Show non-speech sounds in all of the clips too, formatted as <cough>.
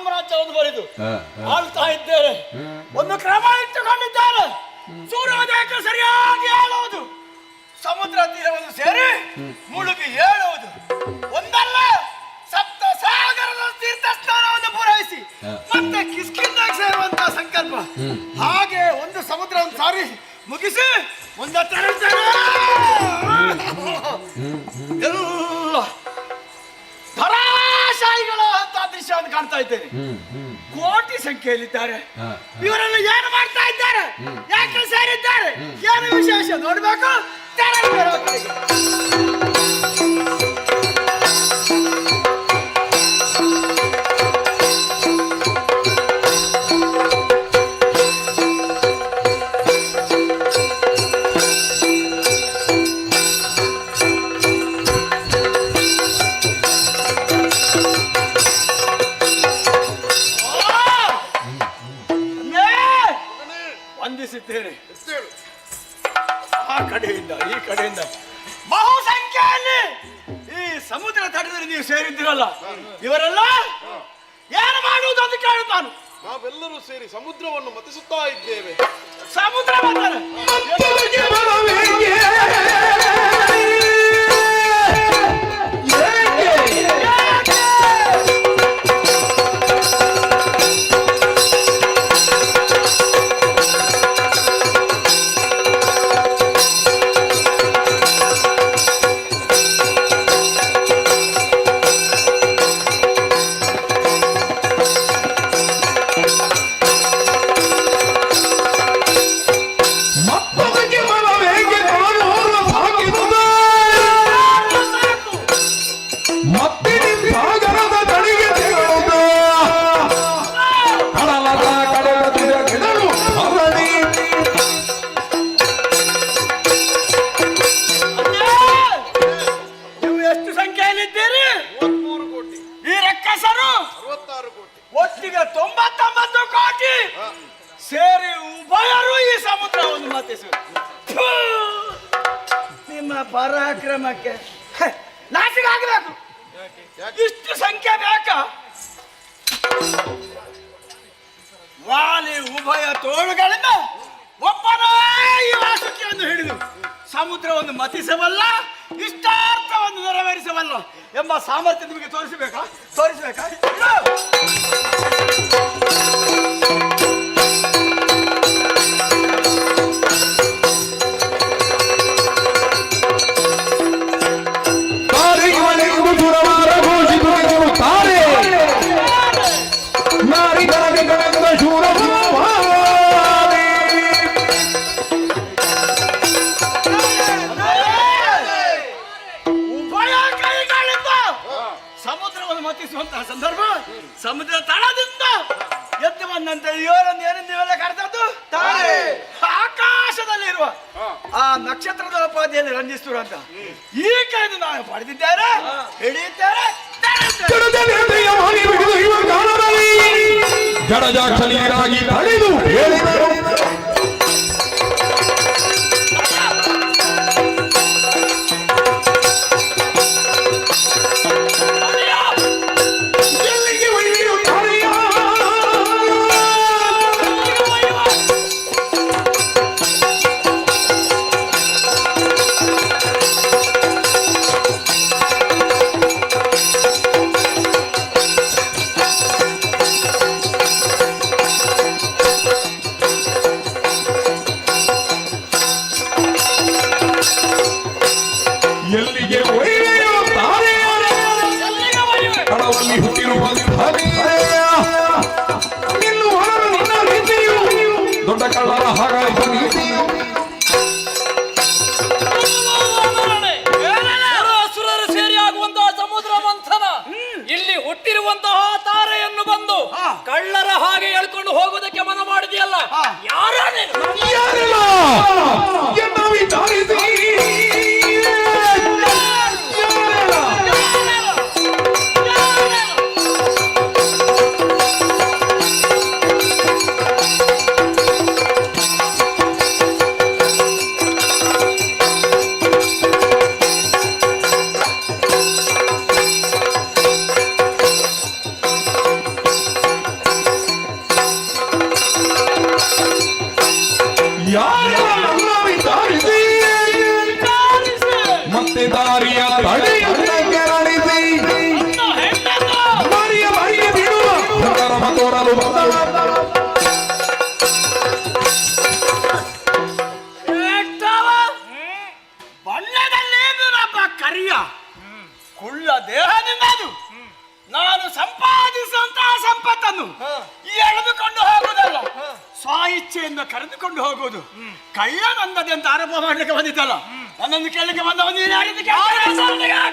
ಸಾಮ್ರಾಜ್ಯವನ್ನು ಬರೆದು ಆಳ್ತಾ ಇದ್ದೇವೆ ಒಂದು ಕ್ರಮ ಇಟ್ಟುಕೊಂಡಿದ್ದಾರೆ. ಸೂರ್ಯೋದಯಕ್ಕೆ ಸರಿಯಾಗಿ ಹೇಳುವುದು. ಸಮುದ್ರ ತೀರವನ್ನು ಸೇರಿ ಮುಳುಗಿ ಹೇಳುವುದು. ಒಂದಲ್ಲ ಸಪ್ತ ಸಾಗರದ ತೀರ್ಥ ಸ್ನಾನವನ್ನು ಪೂರೈಸಿ ಮತ್ತೆ ಕಿಸ್ಕಿಂದಾಗ ಸೇರುವಂತಹ ಸಂಕಲ್ಪ. ಹಾಗೆ ಒಂದು ಸಮುದ್ರವನ್ನು ಸಾರಿ ಮುಗಿಸಿ ಮುಂದೆ ಕೋಟಿ ಇವರನ್ನು ಏನು ಮಾಡ್ತಾ ಇದ್ದಾರೆ? ಯಾಕೆ ಸೇರಿದ್ದಾರೆ? ಏನು ವಿಶೇಷ? ನೋಡ್ಬೇಕು. ತೆರಳುತ್ತೇನೆ ಕೇಳುತ್ತಾನು ನಾವೆಲ್ಲರೂ ಸೇರಿ ಸಮುದ್ರವನ್ನು ಮತಿಸುತ್ತಾ ಇದ್ದೇವೆ. ಸಮುದ್ರ ಉಭಯ ತೋಳುಗಳಿಂದ ಒಬ್ಬನೇ ವಾಸುಕಿಯನ್ನು ಹಿಡಿದು ಸಮುದ್ರವನ್ನು ಮತಿಸಬಲ್ಲ ಇಷ್ಟಾರ್ಥವನ್ನು ನೆರವೇರಿಸಬಲ್ಲ ಎಂಬ ಸಾಮರ್ಥ್ಯ ನಿಮಗೆ ತೋರಿಸಬೇಕಾ? ತೋರಿಸಬೇಕಾ? ಸಮುದ್ರ ತಳದಿಂದ ಎದ್ದು ಬಂದಂತ ಇವರನ್ನು ಏನೆಂದು ಇವೆಲ್ಲ ಕರೆದದ್ದು ತಾರೆ ಆಕಾಶದಲ್ಲಿರುವ ಆ ನಕ್ಷತ್ರದ ಉಪಾಧಿಯಲ್ಲಿ ಅಂತ. ಈ ಕೈದು ನಾವು ಪಡೆದಿದ್ದೇವೆ ಹಿಡಿಯುತ್ತೇವೆ ಜಡಜಾಕ್ಷ ನೀರಾಗಿ ಮತ್ತಿದಾರಿಯ ತಡೆಯನ್ನ ಕೆರಳಿಸಿ ಮರಿಯ ಮರಿಯ ಬಿಡುವ ತೋರಲು ಬಂದವ ಮಾಡ್ಲಿಕ್ಕೆ ಬಂದಿದ್ದಲ್ಲ? ನನ್ನನ್ನು ಕೇಳಲಿಕ್ಕೆ ಬಂದವ ನೀನು?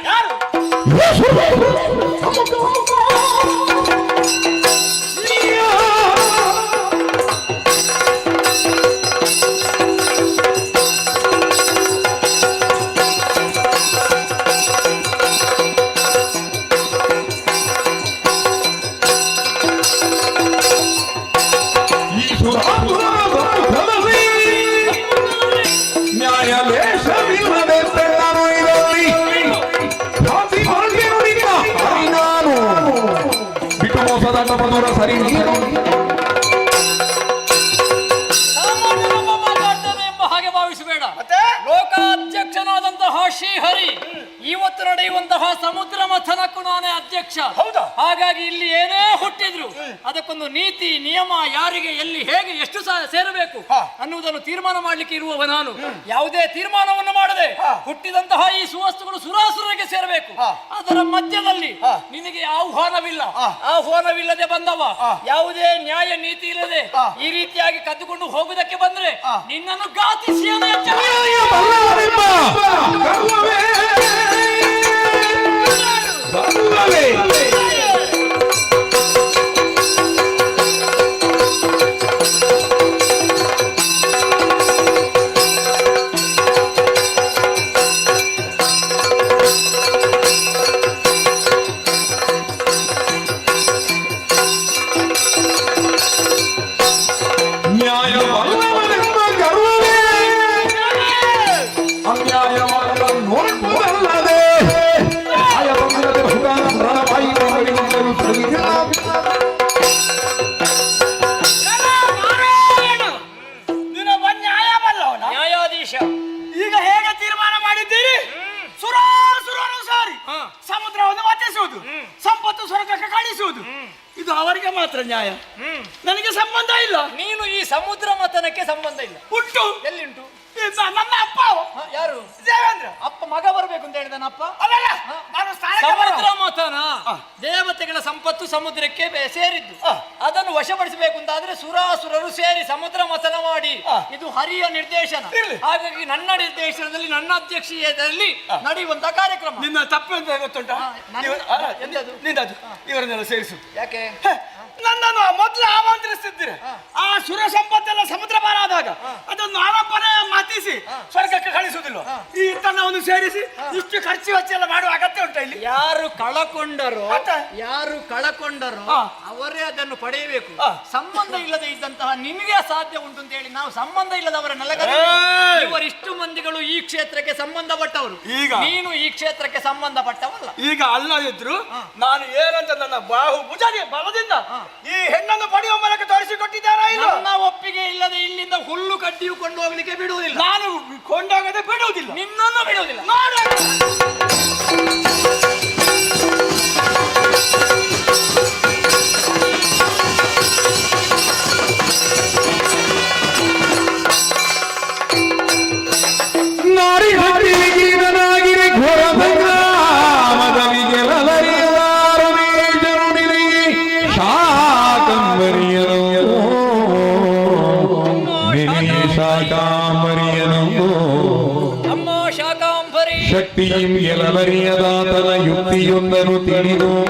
ಯಾರು ಹಾಗಾಗಿ ಇಲ್ಲಿ ಏನೇ ಹುಟ್ಟಿದ್ರು ಅದಕ್ಕೊಂದು ನೀತಿ ನಿಯಮ ಯಾರಿಗೆ ಎಲ್ಲಿ ಹೇಗೆ ಎಷ್ಟು ಸಹ ಸೇರಬೇಕು. ಅನ್ನುವುದನ್ನು ತೀರ್ಮಾನ ಮಾಡ್ಲಿಕ್ಕೆ ಇರುವವ ನಾನು ಯಾವುದೇ ತೀರ್ಮಾನವನ್ನು ಮಾಡದೆ ಹುಟ್ಟಿದಂತಹ ಈ ಸುವಸ್ತುಗಳು ಸುರಾಸುರರಿಗೆ ಸೇರಬೇಕು. ಅದರ ಮಧ್ಯದಲ್ಲಿ. ನಿನಗೆ ಆಹ್ವಾನವಿಲ್ಲ. ಆಹ್ವಾನವಿಲ್ಲದೆ ಬಂದವ. ಯಾವುದೇ ನ್ಯಾಯ ನೀತಿ ಇಲ್ಲದೆ ಈ ರೀತಿಯಾಗಿ ಕದ್ದುಕೊಂಡು ಹೋಗುವುದಕ್ಕೆ ಬಂದ್ರೆ. ನಿನ್ನನ್ನು ಗಾತಿಸಿಯನ್ನು ನ್ಯಾಯ. ನನಗೆ ಸಂಬಂಧ ಇಲ್ಲ. ನೀನು ಈ ಸಮುದ್ರ ಮತನಕ್ಕೆ ಸಂಬಂಧ ಇಲ್ಲ. ಉಂಟು. ಎಲ್ಲಿಂಟು? ಉಂಟು ನನ್ನ ಅಪ್ಪ. ಯಾರು? ದೇವೇಂದ್ರ. ಅಪ್ಪ ಮಗ ಬರಬೇಕು ಅಂತ ನಾನು ಸ್ಥಾನಕ್ಕೆ ಸಮುದ್ರ ಮತನ ದೇವತೆಗಳ ಸಂಪತ್ತು ಸಮುದ್ರಕ್ಕೆ ಸೇರಿದ್ದು. ಅದನ್ನು ವಶಪಡಿಸಬೇಕು ಅಂತಾದ್ರೆ ಸುರಾಸುರರು ಸೇರಿ ಸಮುದ್ರ ಮಥನ ಮಾಡಿ. ಇದು ಹರಿಯ ನಿರ್ದೇಶನ. ಹಾಗಾಗಿ ನನ್ನ ನಿರ್ದೇಶನದಲ್ಲಿ ನನ್ನ ಅಧ್ಯಕ್ಷೀಯದಲ್ಲಿ ನಡೆಯುವಂತ ಕಾರ್ಯಕ್ರಮ. ನಿನ್ನ ತಪ್ಪು ಅಂತ ಗೊತ್ತುಂಟ? ಇವರನ್ನೆಲ್ಲ ಸೇರಿಸು. ಯಾಕೆ? ನನ್ನನ್ನು ಮೊದಲು ಆಮಂತ್ರಿಸ್ತಿದ್ದೀರಿ. ಆ. ಸುರ ಸಂಪತ್ತೆಲ್ಲ ಸಮುದ್ರ ಪಾರ ಆದಾಗ ಅದನ್ನು ನಾನೊಬ್ಬನೇ ಮಾತಿಸಿ ಸ್ವರ್ಗಕ್ಕೆ ಕಳಿಸುವುದಿಲ್ಲ ಈ ತನ್ನವನ್ನು ಸೇರಿಸಿ ಇಷ್ಟು ಖರ್ಚು ವೆಚ್ಚ ಎಲ್ಲ ಮಾಡುವ ಅಗತ್ಯ ಉಂಟ ಇಲ್ಲಿ? ಯಾರು ಕಳಕೊಂಡರೋ? ಯಾರು ಕಳಕೊಂಡರೋ ಅವರೇ ಅದನ್ನು ಪಡೆಯಬೇಕು. ಸಂಬಂಧ ಇಲ್ಲದೆ ಇದ್ದಂತಹ ನಿಮಗೆ ಸಾಧ್ಯ ಉಂಟು ಅಂತ ಹೇಳಿ ನಾವು ಸಂಬಂಧ ಇಲ್ಲದವರ! ಇವರಿಷ್ಟು ಮಂದಿಗಳು ಈ ಕ್ಷೇತ್ರಕ್ಕೆ ಸಂಬಂಧಪಟ್ಟವರು. ಈಗ? ನೀನು ಈ ಕ್ಷೇತ್ರಕ್ಕೆ ಸಂಬಂಧಪಟ್ಟವಲ್ಲ. ಈಗ ಅಲ್ಲದಿದ್ರು ನಾನು ಏನಂತ ನನ್ನ ಬಾಹು ಭುಜಾರಿ ಬಲದಿಂದ ಈ ಹೆಣ್ಣನ್ನು ಪಡೆಯುವ ಮೂಲಕ ತೋರಿಸಿಕೊಟ್ಟಿದ್ದಾರಾ ಇಲ್ಲ? ನನ್ನ ಒಪ್ಪಿಗೆ ಇಲ್ಲದೆ ಇಲ್ಲಿಂದ ಹುಲ್ಲು ಕಡ್ಡಿಯು ಕೊಂಡು ಹೋಗ್ಲಿಕ್ಕೆ ಬಿಡುವುದಿಲ್ಲ. ನಾನು ಕೊಂಡೋಗದೆ ಬಿಡುವುದಿಲ್ಲ. ನಿನ್ನನ್ನು ಬಿಡುವುದಿಲ್ಲ. ಯುಕ್ತಿಯೊಂದನು ತಿಳಿದು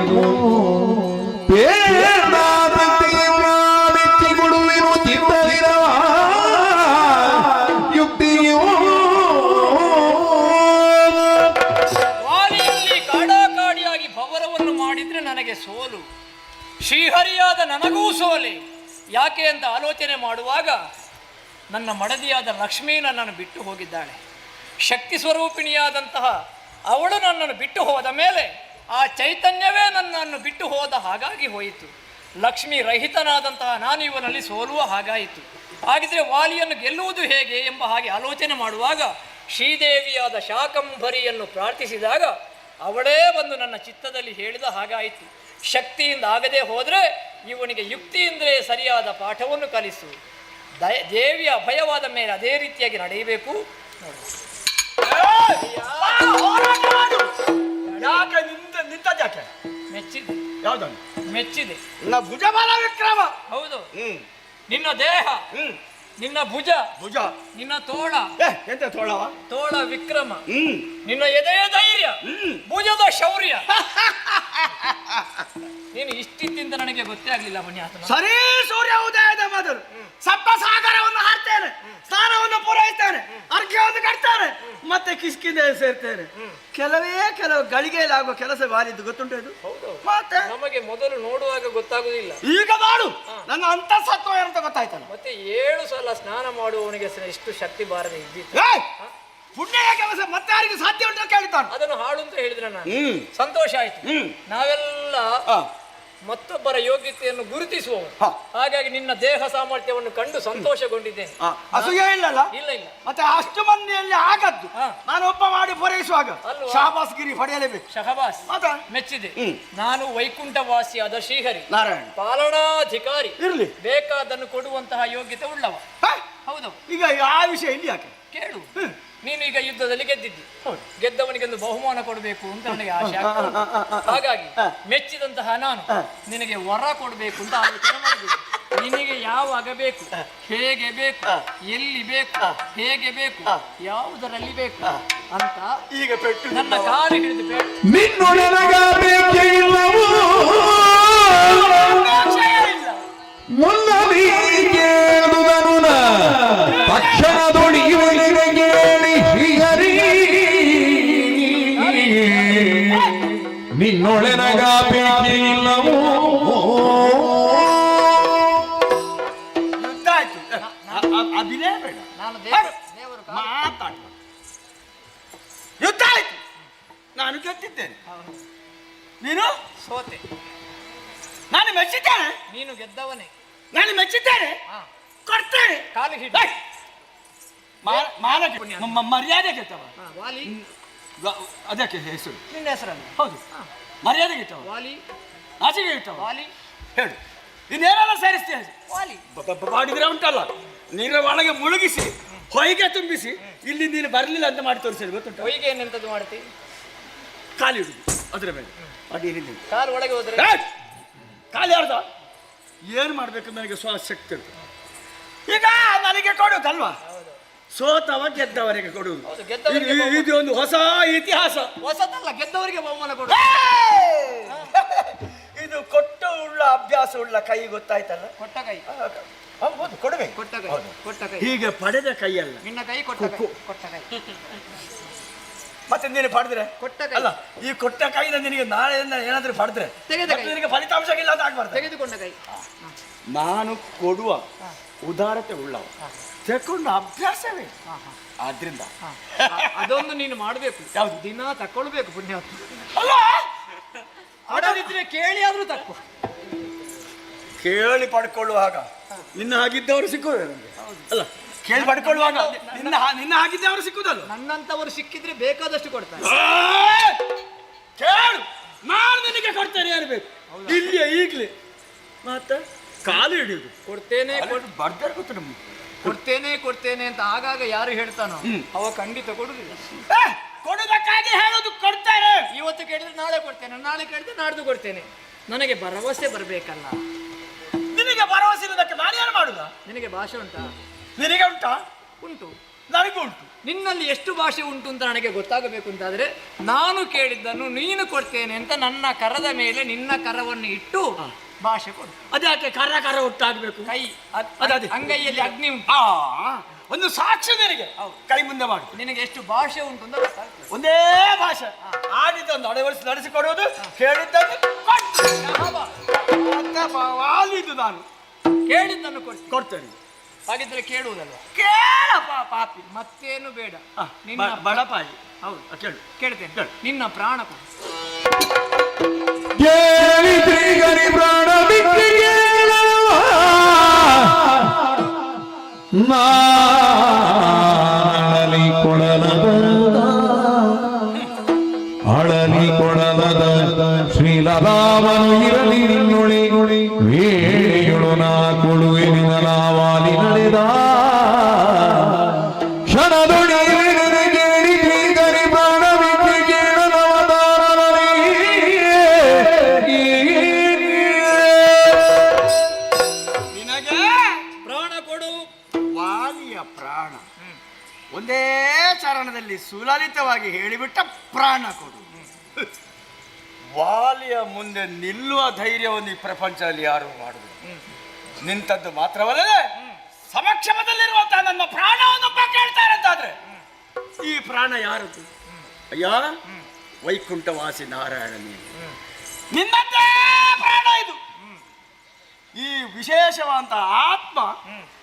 ಮಾಡಿದ್ರೆ ನನಗೆ ಸೋಲು. ಶ್ರೀಹರಿಯಾದ ನನಗೂ ಸೋಲೆ. ಯಾಕೆ ಅಂತ ಆಲೋಚನೆ ಮಾಡುವಾಗ ನನ್ನ ಮಡದಿಯಾದ ಲಕ್ಷ್ಮೀ ನನ್ನನ್ನು ಬಿಟ್ಟು ಹೋಗಿದ್ದಾಳೆ. ಶಕ್ತಿ ಸ್ವರೂಪಿಣಿಯಾದಂತಹ ಅವಳು ನನ್ನನ್ನು ಬಿಟ್ಟು ಹೋದ ಮೇಲೆ ಆ ಚೈತನ್ಯವೇ ನನ್ನನ್ನು ಬಿಟ್ಟು ಹೋದ ಹಾಗಾಗಿ ಹೋಯಿತು. ಲಕ್ಷ್ಮಿ ರಹಿತನಾದಂತಹ ನಾನು ಇವನಲ್ಲಿ ಸೋಲುವ ಹಾಗಾಯಿತು. ಹಾಗಿದ್ರೆ ವಾಲಿಯನ್ನು ಗೆಲ್ಲುವುದು ಹೇಗೆ ಎಂಬ ಹಾಗೆ ಆಲೋಚನೆ ಮಾಡುವಾಗ ಶ್ರೀದೇವಿಯಾದ ಶಾಕಂಭರಿಯನ್ನು ಪ್ರಾರ್ಥಿಸಿದಾಗ ಅವಳೇ ಬಂದು ನನ್ನ ಚಿತ್ತದಲ್ಲಿ ಹೇಳಿದ ಹಾಗಾಯಿತು. ಶಕ್ತಿಯಿಂದ ಆಗದೆ ಹೋದರೆ ಇವನಿಗೆ ಯುಕ್ತಿಯಿಂದಲೇ ಸರಿಯಾದ ಪಾಠವನ್ನು ಕಲಿಸು. ದಯ ದೇವಿಯ ಅಭಯವಾದ ಮೇಲೆ ಅದೇ ರೀತಿಯಾಗಿ ನಡೆಯಬೇಕು. ನೋಡು. ಯಾಕೆ ಮೆಚ್ಚಿದೆ. ಯಾವ್ದನ್ನು? ಮೆಚ್ಚಿದೆ. ನಾ ಭುಜಬಲ ವಿಕ್ರಮ. ಹೌದು. ಹ್ಮ್. ನಿನ್ನ ದೇಹ. ಹ್ಮ್. ನಿನ್ನ ಭುಜ. ಭುಜ. ನಿನ್ನ ತೋಳ. ಏ ಎಂತ ತೋಳವ? ತೋಳ ವಿಕ್ರಮ. ಹ್ಮ್. ನಿನ್ನ ಎದೆಯ ಧೈರ್ಯ. ಭುಜದ ಶೌರ್ಯ. <laughs> ನೀನು ಇಷ್ಟಿದ್ದಿಂದ ನನಗೆ ಗೊತ್ತೇ ಆಗ್ಲಿಲ್ಲ ಸರಿ ಸೂರ್ಯ ಉದಯದ ಮೊದಲು. ಸಪ್ತ ಸಾಗರವನ್ನು ಹಾರ್ತೇನೆ. ಸ್ನಾನವನ್ನು ಪೂರೈಸ್ತೇನೆ. ಅರ್ಘ್ಯವನ್ನು ಕಟ್ತೇನೆ. ಮತ್ತೆ ಕಿಸ್ಕಿಂದ ಸೇರ್ತೇನೆ. ಕೆಲವೇ ಕೆಲವು ಗಳಿಗೆಯಲ್ಲಾಗುವ ಕೆಲಸ ಬಾರಿದ್ದು ಗೊತ್ತುಂಟು ಇದು? ಮತ್ತೆ? ನಮಗೆ ಮೊದಲು ನೋಡುವಾಗ ಗೊತ್ತಾಗುದಿಲ್ಲ. ಈಗ ಮಾಡು. ನನ್ನ ಅಂತ ಸತ್ವ ಏನಂತ ಗೊತ್ತಾಯ್ತಲ್ಲ? ಮತ್ತೆ ಏಳು ಸಲ ಸ್ನಾನ ಮಾಡುವವನಿಗೆ ಇಷ್ಟು ಎಷ್ಟು ಶಕ್ತಿ ಬಾರದೆ ಇದ್ದಿತ್ತು. ಏಯ್! ಪುಣ್ಯ ಕೆಲಸ ಮತ್ತೆ ಯಾರಿಗೆ ಸಾಧ್ಯ ಉಂಟು ಅಂತ ಕೇಳ್ತಾನೆ ಅದನ್ನು ಹಾಡು ಅಂತ ಹೇಳಿದ್ರೆ ನಾನು. ಹ್ಮ್. ಸಂತೋಷ ಆಯ್ತು. ಹ್ಮ್. ನಾವೆಲ್ಲ ಆ, ಮತ್ತೊಬ್ಬರ ಯೋಗ್ಯತೆಯನ್ನು ಗುರುತಿಸುವವರು ಹ. ಹಾಗಾಗಿ ನಿನ್ನ ದೇಹ ಸಾಮರ್ಥ್ಯವನ್ನು ಕಂಡು ಸಂತೋಷಗೊಂಡಿದ್ದೇನೆ. ಆ, ಅಸೂಯೆ ಇಲ್ಲಲ್ಲ? ಇಲ್ಲ ಇಲ್ಲ. ಮತ್ತೆ ಅಷ್ಟು ಮಂದಿಯಲ್ಲಿ ಆಗದ್ದು. ಹಾ. ನಾನು ಒಬ್ಬ ಮಾಡಿ ಪೂರೈಸುವಾಗ ಶಹಬಾಸ್ ಶಾಬಾಸ್ಗಿರಿ ಪಡೆಯಲೇಬೇಕು. ಶಹಬಾಸ್ ಮತ್ತೆ ಮೆಚ್ಚಿದೆ. ಹ್ಮ್. ನಾನು ವೈಕುಂಠವಾಸಿಯಾದ ಶ್ರೀಹರಿ. ನಾರಾಯಣ. ಪಾಲನಾಧಿಕಾರಿ. ಇರ್ಲಿ. ಬೇಕಾದನ್ನು ಕೊಡುವಂತಹ ಯೋಗ್ಯತೆ ಉಳ್ಳವ. ಹ? ಹೌದು. ಈಗ ಆ ವಿಷಯ ಇಲ್ಲಿ ಯಾಕೆ? ಕೇಳು. ಹ್ಮ್. ನೀನು ಈಗ ಯುದ್ಧದಲ್ಲಿ ಗೆದ್ದಿದ್ದಿ. ಗೆದ್ದವನಿಗೆ ಒಂದು ಬಹುಮಾನ ಕೊಡಬೇಕು ಅಂತ ನನಗೆ ಆಸೆ ಆಗ್ತಾ ಉಂಟು. ಹಾಗಾಗಿ ಮೆಚ್ಚಿದಂತಹ ನಾನು. ನಿನಗೆ ವರ ಕೊಡಬೇಕು ಅಂತ ಆಲೋಚನೆ ಮಾಡಿದ್ದೀನಿ ನಿನಗೆ ಯಾವಾಗ ಬೇಕು ಹೇಗೆ ಬೇಕು ಎಲ್ಲಿ ಬೇಕು ಹೇಗೆ ಬೇಕು ಯಾವುದರಲ್ಲಿ ಬೇಕು ಅಂತ ಈಗ ಪೆಟ್ಟು ನನ್ನ ಕಾಲು ಹಿಡಿದು ಬೇಡ ಮಾ- ಮಾನಕ್ಕೆ ನಮ್ಮ ಮರ್ಯಾದೆ ಕೆಟ್ಟವ. ಹಾ, ವಾಲಿ. ಗ- ಅದಕ್ಕೆ ಹೆಸರು. ನಿನ್ನ ಹೆಸರನ್ನು ಹೌದು. ಮರ್ಯಾದೆ ಕೆಟ್ಟವ. ವಾಲಿ. ನಾಚಿಕೆ ಗೆದ್ದವ ವಾಲಿ. ಹೇಳು. ಇನ್ನೇನೆಲ್ಲ ಸೇರಿಸ್ತೀಯ ವಾಲಿ. ಮಾಡಿದ್ರೆ ಉಂಟಲ್ಲ. ನೀರ ಒಳಗೆ ಮುಳುಗಿಸಿ ಹೊಯ್ಗೆ ತುಂಬಿಸಿ ಇಲ್ಲಿ ನೀನು ಬರಲಿಲ್ಲ ಅಂತ ಮಾಡಿ ತೋರಿಸಿದ್ರು ಗೊತ್ತುಂಟ? ಹೊಯ್ಗೆ ಎಂತೆಂತದ್ದು ಮಾಡ್ತಿ? ಖಾಲಿ ಹಿಡಿದು ಅದರ ಮೇಲೆ. ಅಡಿ ಹಿಡಿದು ಕಾಲು ಒಳಗೆ ಹೋದ್ರೆ? ಏಯ್! ಖಾಲಿ ಅರ್ಧ ಏನು ಮಾಡ್ಬೇಕು? ನನಗೆ ಉಂಟು. ಈಗ ನನಗೆ ಕೊಡುದಲ್ವಾ? ಸೋತವ ಗೆದ್ದವರಿಗೆ ಕೊಡುವುದು ಇದು- ಒಂದು ಹೊಸ ಇತಿಹಾಸ. ಹೊಸದಲ್ಲ ಗೆದ್ದವರಿಗೆ ಬಹುಮಾನ ಕೊಡು. ಇದು ಕೊಟ್ಟು ಉಳ್ಳ ಅಭ್ಯಾಸ ಉಳ್ಳ ಕೈ ಗೊತ್ತಾಯ್ತಲ್ಲ? ಕೊಟ್ಟ ಕೈ. ಹೌದು ಕೊಡಬೇಕು ಕೊಟ್ಟ ಕೈ ಕೊಟ್ಟ ಕೈ. ಹೀಗೆ ಪಡೆದ ಕೈಯಲ್ಲ. ನಿನ್ನ ಕೈ ಕೊಟ್ಟ ಕೈ ಕೊಟ್ಟ ಕೈ. ಮತ್ತೆ ನೀನು ಪಡೆದ್ರೆ? ಕೊಟ್ಟ ಕೈ. ಅಲ್ಲ ಈ ಕೊಟ್ಟ ಕೈನ ನಿನಗೆ ನಾಳೆಯಿಂದ ಏನಾದ್ರೂ ಪಡೆದ್ರೆ. ನಿನಗೆ ಫಲಿತಾಂಶ ಇಲ್ಲ ಅಂತ ಆಗ್ಬಾರ್ದು. ತೆಗೆದುಕೊಂಡ ಕೈ. ನಾನು ಕೊಡುವ ಉದಾರತೆ ಉಳ್ಳವ. ತಕೊಂಡು ಅಭ್ಯಾಸವೇ. ಆದ್ರಿಂದ. ಅದೊಂದು ನೀನು ಮಾಡಬೇಕು. ಯಾವ್ದು? ದಿನ ತಕೊಳ್ಬೇಕು ಪುಣ್ಯ. ಅಲ್ಲ! ಕೇಳಿ ಆದ್ರೂ ತಕ್ಕ. ಕೇಳಿ ಪಡ್ಕೊಳ್ಳುವಾಗ ನಿನ್ನ ಹಾಗಿದ್ದವರು ಸಿಕ್ಕುವುದು ನನಗೆ? ಅಲ್ಲ ಕೇಳಿ ಪಡ್ಕೊಳ್ಳುವಾಗ ನಿನ್ನ ನಿನ್ನ ಹಾಗಿದ್ದವರು ಸಿಕ್ಕುದಲ್ಲ ನನ್ನಂತವರು ಸಿಕ್ಕಿದ್ರೆ ಬೇಕಾದಷ್ಟು ಕೊಡ್ತಾರೆ! ಕೇಳು! ನಾನು ನಿನಗೆ ಕೊಡ್ತೇನೆ ಇರಬೇಕು ಇಲ್ಲಿಯ ಈಗಲೇ. ಮತ್ತೆ ಕಾಲು ಹಿಡಿಯುದು. ಕೊಡ್ತೇನೆ ಬರ್ದಾರ ಗೊತ್ತು ನಮ್ಗೆ. ಕೊಡ್ತೇನೆ ಕೊಡ್ತೇನೆ ಅಂತ ಆಗಾಗ ಯಾರು ಹೇಳ್ತಾನೋ. ಅವ ಖಂಡಿತ ಕೊಡುದಿಲ್ಲ. ಏ, ಕೊಡುವುದಕ್ಕಾಗಿ ಹೇಳೋದು ಕೊಡ್ತಾರೆ. ಇವತ್ತು ಕೇಳಿದ್ರೆ ನಾಳೆ ಕೊಡ್ತೇನೆ ನಾಳೆ ಕೇಳಿದ್ರೆ ನಾಡ್ದು ಕೊಡ್ತೇನೆ. ನನಗೆ ಭರವಸೆ ಬರಬೇಕಲ್ಲ. ನಿನಗೆ ಭರವಸೆ ಇರೋದಕ್ಕೆ ನಾನು ಯಾರು ಮಾಡುದ? ನಿನಗೆ ಭಾಷೆ ಉಂಟಾ? ನಿನಗೆ ಉಂಟಾ? ಉಂಟು. ನನಗೂ ಉಂಟು ನಿನ್ನಲ್ಲಿ ಎಷ್ಟು ಭಾಷೆ ಉಂಟು ಅಂತ ನನಗೆ ಗೊತ್ತಾಗಬೇಕು ಅಂತಾದರೆ ನಾನು ಕೇಳಿದ್ದನ್ನು ನೀನು ಕೊಡ್ತೇನೆ ಅಂತ ನನ್ನ ಕರದ ಮೇಲೆ ನಿನ್ನ ಕರವನ್ನು ಇಟ್ಟು ಭಾಷೆ ಕೊಡು. ಅದಕ್ಕೆ ಕರ ಕರ ಒಟ್ಟಾಗಬೇಕು ಕೈ ಅದ್- ಅದೇ. ಅಂಗೈಯಲ್ಲಿ ಅಗ್ನಿ ಉಂಟು. ಒಂದು ಸಾಕ್ಷಿ ನಿನಗೆ. ಕೈ ಮುಂದೆ ಮಾಡು. ನಿನಗೆ ಎಷ್ಟು ಭಾಷೆ ಉಂಟು ಅಂತ ಗೊತ್ತಾಗ್ತದೆ. ಒಂದೇ ಭಾಷೆ. ಆಡಿದ್ದೊಂದು ಅಳವಡಿಸಿ ನಡೆಸಿಕೊಡುವುದು ಕೇಳಿದ್ದನ್ನು ಕೊಟ್ಟು. ನಾನು. ಕೇಳಿದ್ದನ್ನು ಕೊಡ್ತೇನೆ. ಹಾಗಿದ್ರೆ ಕೇಳುವುದಲ್ವಾ ಕೇಳಪ್ಪ ಪಾಪಿ ಮತ್ತೇನು ಬೇಡ. ಆ, ನಿನ್ನ ಬಡಪಾಯಿ. ಹೌದು ಆ, ಕೇಳು. ಕೇಳ್ತೇನೆ. ಕೇಳು. ನಿನ್ನ ಪ್ರಾಣ ಪ್ರಾಣ ಬಿಟ್ಟು ಕೇಳುವ. ನಿಲ್ಲುವ ಧೈರ್ಯವನ್ನು ಈ ಪ್ರಪಂಚದಲ್ಲಿ ಯಾರು ಮಾಡುದು ನಿಂತದ್ದು ಮಾತ್ರವಲ್ಲದೆ ಸಮಕ್ಷಮದಲ್ಲಿರುವಂತಹ ನನ್ನ ಪ್ರಾಣವನ್ನು ಕೇಳ್ತಾರೆ ಅಂತಾದ್ರೆ. ಈ ಪ್ರಾಣ ಯಾರದು? ಅಯ್ಯ ವೈಕುಂಠವಾಸಿ ನಾರಾಯಣ ನೀನು ನಿನ್ನದೇ ಪ್ರಾಣ ಇದು. ಈ ವಿಶೇಷವಾದಂತ ಆತ್ಮ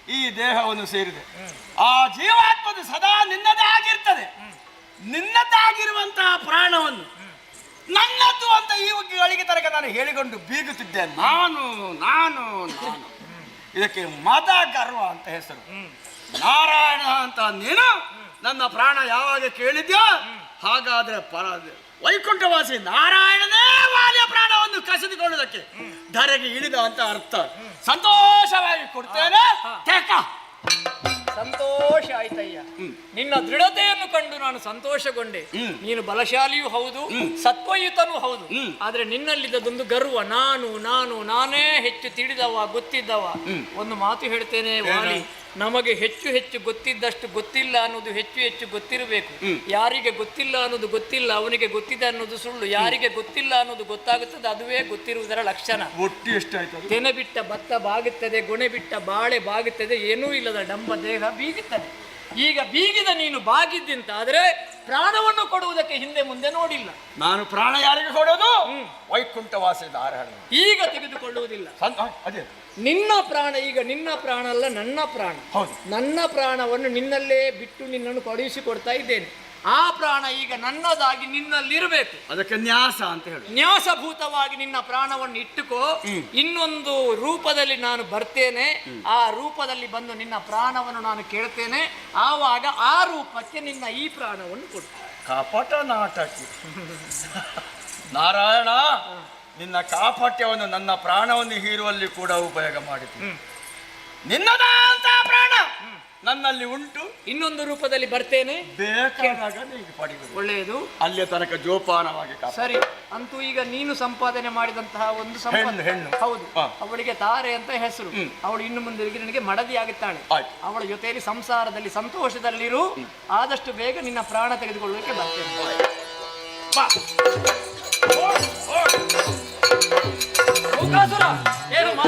ಈ ದೇಹವನ್ನು ಸೇರಿದೆ. ಆ ಜೀವಾತ್ಮದು ಸದಾ ನಿನ್ನದೇ ಆಗಿರ್ತದೆ ನಿನ್ನದಾಗಿರುವಂತಹ ಪ್ರಾಣವನ್ನು ನನ್ನದು ಅಂತ ಈ ಅಳಿಗೆ ತನಕ ನಾನು ಹೇಳಿಕೊಂಡು ಬೀಗುತ್ತಿದ್ದೆ. ನಾನು ನಾನು ನಾನು. ಇದಕ್ಕೆ ಮದ ಗರ್ವ ಅಂತ ಹೆಸರು. ನಾರಾಯಣ ಅಂತ ನೀನು ನನ್ನ ಪ್ರಾಣ ಯಾವಾಗ ಕೇಳಿದ್ಯೋ ಹಾಗಾದ್ರೆ ಪರ ವೈಕುಂಠವಾಸಿ ನಾರಾಯಣನೇ ವಾಲಿಯ ಪ್ರಾಣವನ್ನು ಕಸಿದುಕೊಳ್ಳುವುದಕ್ಕೆ ಧರೆಗೆ ಇಳಿದ ಅಂತ ಅರ್ಥ. ಸಂತೋಷವಾಗಿ ಕೊಡ್ತೇನೆ. ಸಂತೋಷ ಆಯ್ತಯ್ಯ. ನಿನ್ನ ದೃಢತೆಯನ್ನು ಕಂಡು ನಾನು ಸಂತೋಷಗೊಂಡೆ. ನೀನು ಬಲಶಾಲಿಯೂ ಹೌದು ಸತ್ವಯುತನೂ ಹೌದು. ಆದ್ರೆ ನಿನ್ನಲ್ಲಿದ್ದದೊಂದು ಗರ್ವ ನಾನು ನಾನು ನಾನೇ ಹೆಚ್ಚು ತಿಳಿದವ ಗೊತ್ತಿದ್ದವ. ಒಂದು ಮಾತು ಹೇಳ್ತೇನೆ ವಾಲಿ. ನಮಗೆ ಹೆಚ್ಚು ಹೆಚ್ಚು ಗೊತ್ತಿದ್ದಷ್ಟು ಗೊತ್ತಿಲ್ಲ ಅನ್ನೋದು ಹೆಚ್ಚು ಹೆಚ್ಚು ಗೊತ್ತಿರಬೇಕು. ಯಾರಿಗೆ ಗೊತ್ತಿಲ್ಲ ಅನ್ನೋದು ಗೊತ್ತಿಲ್ಲ ಅವನಿಗೆ ಗೊತ್ತಿದೆ ಅನ್ನೋದು ಸುಳ್ಳು. ಯಾರಿಗೆ ಗೊತ್ತಿಲ್ಲ ಅನ್ನೋದು ಗೊತ್ತಾಗುತ್ತದೆ ಅದುವೇ ಗೊತ್ತಿರುವುದರ ಲಕ್ಷಣ. ಒಟ್ಟು ಎಷ್ಟಾಯ್ತು? ತೆನೆ ಬಿಟ್ಟ ಭತ್ತ ಬಾಗುತ್ತದೆ ಗೊಣೆ ಬಿಟ್ಟ ಬಾಳೆ ಬಾಗುತ್ತದೆ ಏನೂ ಇಲ್ಲದ ಡಂಬ ದೇಹ ಬೀಗುತ್ತದೆ. ಈಗ ಬೀಗಿದ ನೀನು ಬಾಗಿದ್ದಿಂತ ಆದ್ರೆ ಪ್ರಾಣವನ್ನು ಕೊಡುವುದಕ್ಕೆ ಹಿಂದೆ ಮುಂದೆ ನೋಡಿಲ್ಲ. ನಾನು ಪ್ರಾಣ ಯಾರಿಗೆ ಕೊಡೋದು ವೈಕುಂಠವಾಸದ ನಾರಾಯಣ ಈಗ ತೆಗೆದುಕೊಳ್ಳುವುದಿಲ್ಲ. ಅದೇ. ನಿನ್ನ ಪ್ರಾಣ ಈಗ ನಿನ್ನ ಪ್ರಾಣ ಅಲ್ಲ ನನ್ನ ಪ್ರಾಣ. ಹೌದು. ನನ್ನ ಪ್ರಾಣವನ್ನು ನಿನ್ನಲ್ಲೇ ಬಿಟ್ಟು ನಿನ್ನನ್ನು ಕಳುಹಿಸಿಕೊಡ್ತಾ ಇದ್ದೇನೆ. ಆ ಪ್ರಾಣ ಈಗ ನನ್ನದಾಗಿ ನಿನ್ನಲ್ಲಿರಬೇಕು. ಅದಕ್ಕೆ ನ್ಯಾಸ ಅಂತ ಹೇಳಿ. ನ್ಯಾಸಭೂತವಾಗಿ ನಿನ್ನ ಪ್ರಾಣವನ್ನು ಇಟ್ಟುಕೋ. ಇನ್ನೊಂದು ರೂಪದಲ್ಲಿ ನಾನು ಬರ್ತೇನೆ. ಆ ರೂಪದಲ್ಲಿ ಬಂದು ನಿನ್ನ ಪ್ರಾಣವನ್ನು ನಾನು ಕೇಳ್ತೇನೆ. ಆವಾಗ ಆ ರೂಪಕ್ಕೆ ನಿನ್ನ ಈ ಪ್ರಾಣವನ್ನು ಕೊಡು. ಕಪಟ ನಾಟಕ. ನಾರಾಯಣ. ನಿನ್ನ ಕಾಪಾಟ್ಯವನ್ನು ನನ್ನ ಪ್ರಾಣವನ್ನು ಹೀರುವಲ್ಲಿ ಕೂಡ ಉಪಯೋಗ ಮಾಡಿತು. ನಿನ್ನದಂತ ಪ್ರಾಣ ನನ್ನಲ್ಲಿ ಉಂಟು. ಇನ್ನೊಂದು ರೂಪದಲ್ಲಿ ಬರ್ತೇನೆ. ಬೇಕಾದಾಗ ನೀನು ಪಡೆಯುವುದು. ಒಳ್ಳೆಯದು. ಅಲ್ಲಿಯ ತನಕ ಜೋಪಾನವಾಗಿ ಸರಿ ಅಂತೂ ಈಗ ನೀನು ಸಂಪಾದನೆ ಮಾಡಿದಂತಹ ಒಂದು ಹೆಣ್ಣು, ಹೆಣ್ಣು. ಹೌದು ಅವಳಿಗೆ ತಾರೆ ಅಂತ ಹೆಸರು. ಅವಳು ಇನ್ನು ಮುಂದೆ ನಿನಗೆ ಮಡದಿ ಆಗುತ್ತಾಳೆ ಅವಳ ಜೊತೆಯಲ್ಲಿ ಸಂಸಾರದಲ್ಲಿ ಸಂತೋಷದಲ್ಲಿರು. ಆದಷ್ಟು ಬೇಗ ನಿನ್ನ ಪ್ರಾಣ ತೆಗೆದುಕೊಳ್ಳೋಕೆ ಬರ್ತೇನೆ. ಬಾ. ಲೋಕಾಸುರ, ಏನು ಮಾತು